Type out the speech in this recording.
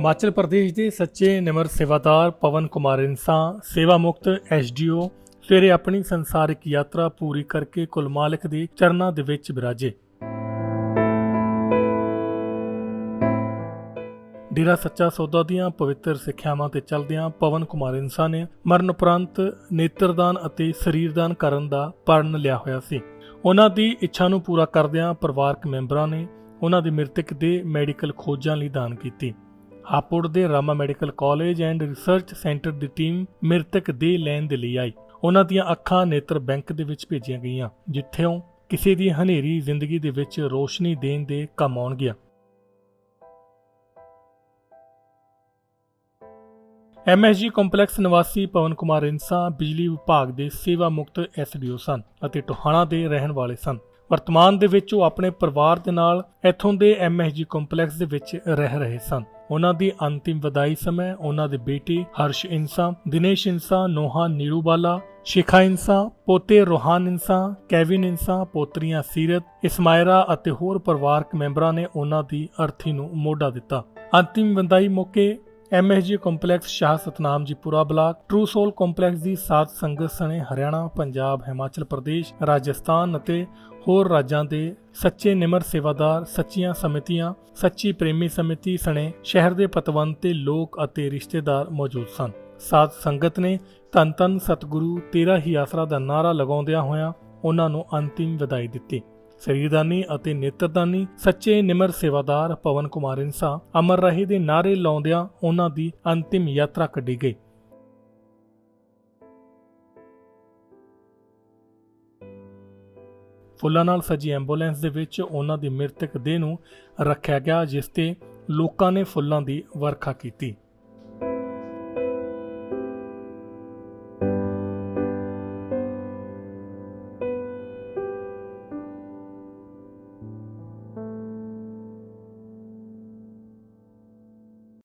ਹਿਮਾਚਲ ਪ੍ਰਦੇਸ਼ ਦੇ ਸੱਚੇ ਨਿਮਰ ਸੇਵਾਦਾਰ ਪਵਨ ਕੁਮਾਰ ਇਨਸਾ ਸੇਵਾ ਮੁਕਤ ਐਸਡੀਓ, ਸਵੇਰੇ ਆਪਣੀ ਸੰਸਾਰਿਕ ਯਾਤਰਾ ਪੂਰੀ ਕਰਕੇ ਕੁਲ ਮਾਲਕ ਦੇ ਚਰਨਾਂ ਦੇ ਵਿੱਚ ਬਿਰਾਜੇ। ਡੇਰਾ ਸੱਚਾ ਸੌਦਾ ਦੀਆਂ ਪਵਿੱਤਰ ਸਿੱਖਿਆਵਾਂ ਤੇ ਚੱਲਦਿਆਂ ਪਵਨ ਕੁਮਾਰ ਇਨਸਾ ਨੇ ਮਰਨ ਉਪਰੰਤ ਨੇਤਰਦਾਨ ਅਤੇ ਸਰੀਰਦਾਨ ਕਰਨ ਦਾ ਪਰਨ ਲਿਆ ਹੋਇਆ ਸੀ। ਉਹਨਾਂ ਦੀ ਇੱਛਾ ਨੂੰ ਪੂਰਾ ਕਰਦਿਆਂ ਪਰਿਵਾਰਕ ਮੈਂਬਰਾਂ ਨੇ ਉਹਨਾਂ ਦੀ ਮ੍ਰਿਤਕ ਦੇ ਮੈਡੀਕਲ ਖੋਜਾਂ ਲਈ ਦਾਨ ਕੀਤੀ। ਹਾਪੁੜ ਦੇ Rama medical college and research centre the team ਮ੍ਰਿਤਕ ਦੇ ਲੈਣ ਦੇ ਲਈ ਆਈ ਉਹਨਾਂ ਦੀਆਂ ਅੱਖਾਂ ਨੇਤਰ ਬੈਂਕ ਦੇ ਵਿੱਚ ਭੇਜੀਆਂ ਗਈਆਂ ਜਿੱਥੋਂ ਕਿਸੇ ਦੀ ਹਨੇਰੀ ਜ਼ਿੰਦਗੀ ਦੇ ਵਿੱਚ ਰੋਸ਼ਨੀ ਦੇਣ ਦੇ ਕੰਮ ਆਉਣਗੀਆਂ ਐਮਐਸਜੀ ਕੰਪਲੈਕਸ ਨਿਵਾਸੀ ਪਵਨ ਕੁਮਾਰ ਇੰਸਾ ਬਿਜਲੀ ਵਿਭਾਗ ਦੇ ਸੇਵਾ ਮੁਕਤ ਐਸਡੀਓ ਸਨ ਅਤੇ ਟੋਹਾਣਾ ਦੇ ਰਹਿਣ ਵਾਲੇ ਸਨ ਵਰਤਮਾਨ ਦੇ ਵਿੱਚ ਉਹ ਆਪਣੇ ਪਰਿਵਾਰ ਦੇ ਨਾਲ ਇੱਥੋਂ ਦੇ ਐਮਐਸਜੀ ਕੰਪਲੈਕਸ ਦੇ ਵਿੱਚ ਰਹਿ ਰਹੇ ਸਨ ਉਹਨਾਂ ਦੀ ਅੰਤਿਮ ਵਿਦਾਈ ਸਮੇਂ ਉਹਨਾਂ ਦੇ ਬੇਟੇ ਹਰਸ਼ ਇਨਸਾ, ਦਿਨੇਸ਼ ਇਨਸਾ, ਨੋਹਾ ਨੀਰੂਬਾਲਾ, ਸ਼ਿਖਾ ਇਨਸਾ, ਪੋਤੇ ਰੋਹਾਨ ਇਨਸਾ, ਕੈਵਿਨ ਇਨਸਾ, ਪੋਤਰੀਆਂ ਸੀਰਤ, ਇਸਮਾਇਰਾ ਅਤੇ ਹੋਰ ਪਰਿਵਾਰਕ ਮੈਂਬਰਾਂ ਨੇ ਉਹਨਾਂ ਦੀ ਅਰਥੀ ਨੂੰ ਮੋਢਾ ਦਿੱਤਾ। ਅੰਤਿਮ ਵਿਦਾਈ ਮੌਕੇ MSG complex Shah Satnam ji Pura block true soul complex ਦੀ ਸਾਧ ਸੰਗਤ ਸਣੇ ਹਰਿਆਣਾ, ਪੰਜਾਬ, ਹਿਮਾਚਲ ਪ੍ਰਦੇਸ਼, ਰਾਜਸਥਾਨ ਅਤੇ ਹੋਰ ਰਾਜਾਂ ਦੇ ਸੱਚੇ ਨਿਮਰ ਸੇਵਾਦਾਰ, ਸੱਚੀਆਂ ਸਮਿਤੀਆਂ, ਸੱਚੀ ਪ੍ਰੇਮੀ ਸਮਿਤੀ ਸਣੇ ਸ਼ਹਿਰ ਦੇ ਪਤਵੰਤ ਤੇ ਲੋਕ ਅਤੇ ਰਿਸ਼ਤੇਦਾਰ ਮੌਜੂਦ ਸਨ। ਸਾਧ ਸੰਗਤ ਨੇ ਧੰਨ ਧੰਨ ਸਤਿਗੁਰੂ ਤੇਰਾ ਹੀ ਆਸਰਾ ਦਾ ਨਾਰਾ ਲਗਾਉਂਦਿਆਂ ਹੋਇਆਂ ਉਹਨਾਂ ਨੂੰ ਅੰਤਿਮ ਵਿਦਾਈ ਦਿੱਤੀ। ਸਰੀਰਦਾਨੀ ਅਤੇ ਨੇਤਰਦਾਨੀ ਸੱਚੇ ਨਿਮਰ ਸੇਵਾਦਾਰ ਪਵਨ ਕੁਮਾਰ ਇਨਸਾ ਅਮਰ ਰਹੇ ਦੇ ਨਾਰੇ ਲਾਉਂਦਿਆਂ ਉਹਨਾਂ ਦੀ ਅੰਤਿਮ ਯਾਤਰਾ ਕੱਢੀ ਗਈ। ਫੁੱਲਾਂ ਨਾਲ ਸਜੀ ਐਂਬੂਲੈਂਸ ਦੇ ਵਿੱਚ ਉਹਨਾਂ ਦੀ ਮ੍ਰਿਤਕ ਦੇਹ ਨੂੰ ਰੱਖਿਆ ਗਿਆ, ਜਿਸ ਤੇ ਲੋਕਾਂ ਨੇ ਫੁੱਲਾਂ ਦੀ ਵਰਖਾ ਕੀਤੀ।